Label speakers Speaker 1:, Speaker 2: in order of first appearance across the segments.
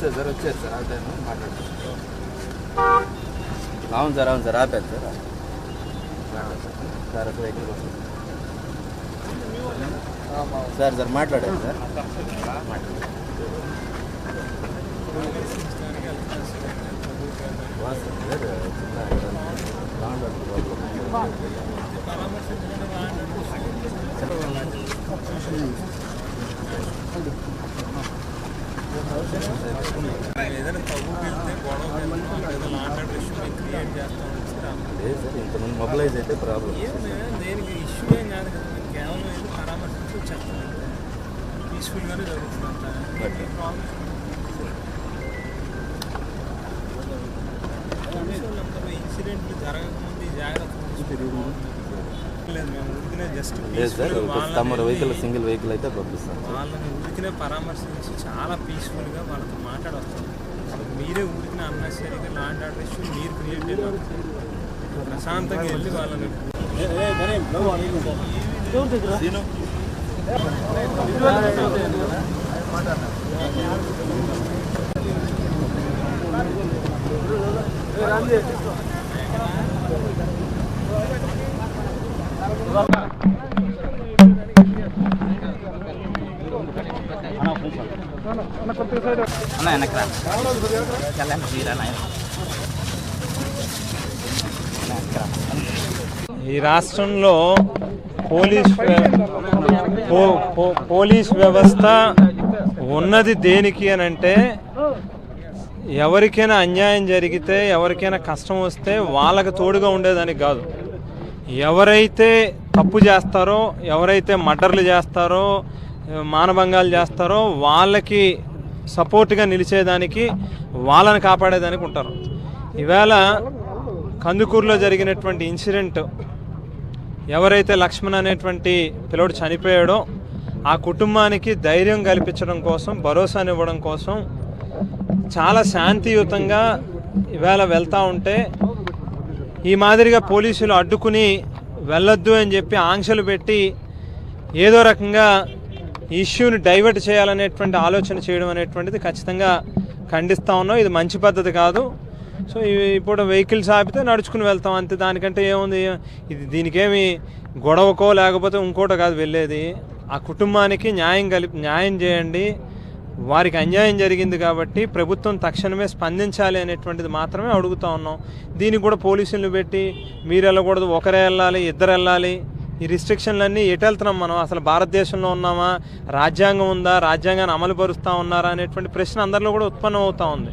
Speaker 1: Sir వచ్చారు sir ఆపాను మాట్లాడుతున్నాను అవును సార్ అవును సార్ ఆపాను సార్. సార్ ఒక వెహికల్ కోసం సార్ సార్ మాట్లాడారు సార్. మాట్లాడారు
Speaker 2: ఏదైనా తగ్గు వెళ్తే గొడవ మాట్లాడే క్రియేట్ చేస్తామని
Speaker 1: లేదు ఇంతమంది మొబిలైజ్ అయితే ప్రాబ్లం
Speaker 2: దేనికి ఇష్యూ ఏం కాదు కదా మేము కేవలం ఏదో పరామర్శించి వచ్చేస్తాం పీస్ఫుల్గానే జరుగుతుందంట
Speaker 1: Okay.
Speaker 2: ఇన్సిడెంట్లు జరగకముందు జాగ్రత్త లేదు మేము ఉరికినే జస్ట్
Speaker 1: లేదు సార్ తమ వెహికల్ సింగిల్ వెహికల్ అయితే పంపిస్తాం
Speaker 2: వాళ్ళని ఉరికినే పరామర్శించి చాలా పీస్ఫుల్గా వాళ్ళతో మాట్లాడొస్తాం మీరే ఊరికిన అన్నెసరీగా లాండ్ ఆర్డర్ ఇష్యూ మీరు క్రియేట్ చేయాలి ప్రశాంతంగా వెళ్ళి వాళ్ళని
Speaker 3: అన్న
Speaker 2: ఈ రాష్ట్రంలో పోలీస్ పోలీస్ వ్యవస్థ ఉన్నది దేనికి అని అంటే ఎవరికైనా అన్యాయం జరిగితే ఎవరికైనా కష్టం వస్తే వాళ్ళకి తోడుగా ఉండేదానికి కాదు. ఎవరైతే తప్పు చేస్తారో ఎవరైతే మటర్లు చేస్తారో మానభంగాలు చేస్తారో వాళ్ళకి సపోర్ట్గా నిలిచేదానికి వాళ్ళని కాపాడేదానికి ఉంటారు. ఈవేళ కందుకూరులో జరిగినటువంటి ఇన్సిడెంట్ ఎవరైతే లక్ష్మణ్ అనేటువంటి పిల్లడు చనిపోయాడో ఆ కుటుంబానికి ధైర్యం కల్పించడం కోసం భరోసానివ్వడం కోసం చాలా శాంతియుతంగా ఇవాళ వెళ్తూ ఉంటే ఈ మాదిరిగా పోలీసులు అడ్డుకుని వెళ్ళొద్దు అని చెప్పి ఆంక్షలు పెట్టి ఏదో రకంగా ఈ ఇష్యూని డైవర్ట్ చేయాలనేటువంటి ఆలోచన చేయడం అనేటువంటిది ఖచ్చితంగా ఖండిస్తూ ఉన్నాం. ఇది మంచి పద్ధతి కాదు. సో ఇవి ఇప్పుడు వెహికల్స్ ఆపితే నడుచుకుని వెళ్తాం అంతే. దానికంటే ఏముంది? ఇది దీనికేమి గొడవకో లేకపోతే ఇంకోటో కాదు వెళ్ళేది. ఆ కుటుంబానికి న్యాయం కలిపి న్యాయం చేయండి. వారికి అన్యాయం జరిగింది కాబట్టి ప్రభుత్వం తక్షణమే స్పందించాలి అనేటువంటిది మాత్రమే అడుగుతా ఉన్నాం. దీనికి కూడా పోలీసులను పెట్టి మీరు వెళ్ళకూడదు ఒకరే వెళ్ళాలి ఇద్దరు వెళ్ళాలి. ఈ రిస్ట్రిక్షన్లన్నీ ఎటు వెళ్తున్నాం మనం? అసలు భారతదేశంలో ఉన్నామా? రాజ్యాంగం ఉందా? రాజ్యాంగాన్ని అమలు పరుస్తూ ఉన్నారా అనేటువంటి ప్రశ్న అందరిలో కూడా ఉత్పన్నం అవుతూ ఉంది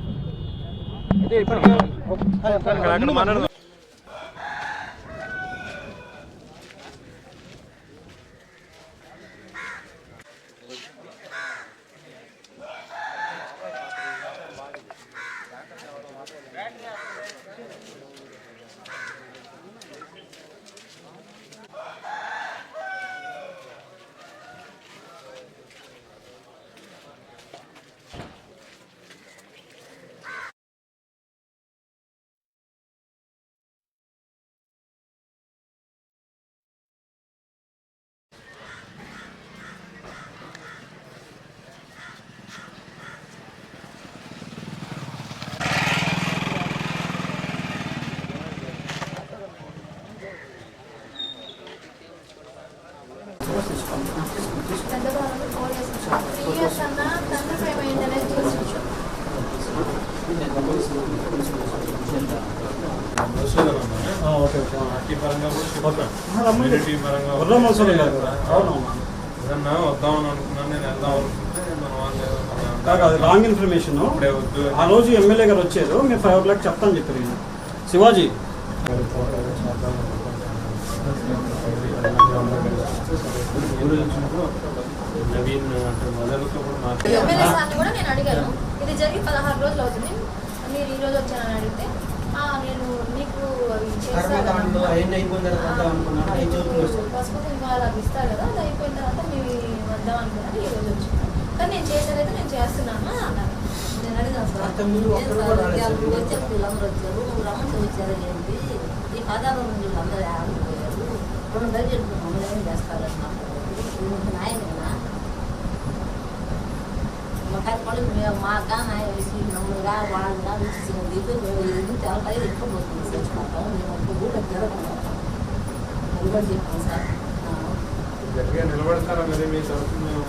Speaker 2: ఏదన్నా వద్దామని అనుకున్నాను నేను వెళ్దాం అనుకుంటే
Speaker 4: అది రాంగ్ ఇన్ఫర్మేషన్ ఆ రోజు ఎమ్మెల్యే గారు వచ్చారు మీరు ఫైవ్ ఓ క్లాక్ చెప్తాను చెప్పారు ఈయన. శివాజీ
Speaker 2: నవీన్ అంటే మొదలు కూడా
Speaker 5: నేను అడిగాను ఇది జరిగి పదహారు రోజులు అవుతుంది మీరు ఈ రోజు వచ్చానని అడిగితే "ఆ, నేను నీకు అవి చేస్తాను. పసుపు కుంకుమాలు అవి ఇస్తారు కదా అది అయిపోయిన తర్వాత మీరు వద్దాం అనుకున్నాను ఈ రోజు వచ్చాను కానీ నేను చేసేదైతే నేను చేస్తున్నాను అని అన్నారు.
Speaker 6: నేను అడిగాను ఇవాళ
Speaker 7: సార్.
Speaker 6: వచ్చారు వీళ్ళందరూ వచ్చారు ఏంటి? ఈ పదార్థం రెండు బడ్జెట్ మమ్మల్ని ఏం నాయన మా కట్టుబడి మేము మా అక్క నాయ వేసి మమ్మల్ని వాళ్ళగా ఇచ్చింది మేము చాలా ఎక్కువ పోతుంది చేసుకుంటాం మేము ఒక ఊళ్ళో తిరగకుండా అది కూడా చెప్పాం సార్
Speaker 8: గట్టిగా నిలబడతారా మరి మీ తరఫు మేము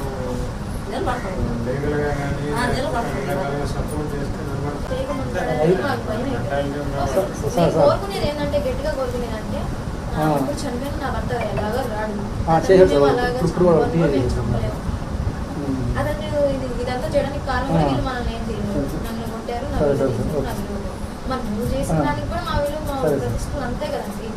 Speaker 8: కానీ
Speaker 5: కోరుకునేది ఏంటంటే గట్టిగా కోరుకునేది అంటే చనిపోయిన నా భర్త ఎలాగో రాడు.
Speaker 4: సార్.
Speaker 5: అలాగా
Speaker 4: ఇప్పుడు కూడా
Speaker 5: చంపాలని
Speaker 4: ఒకటి
Speaker 5: మేము చంపలేము.
Speaker 4: ఉమ్.
Speaker 5: అతను ఇది ఇదంతా చేయడానికి కారణం
Speaker 4: ఆ.
Speaker 5: వీళ్ళు మనల్ని ఏం చేయలేదు నన్ను కొట్టారు నా విలువ. నా నువ్వు చేసిన. దానికి కూడా మా విలువ మా. ప్రతిష్టలు అంతే కదండి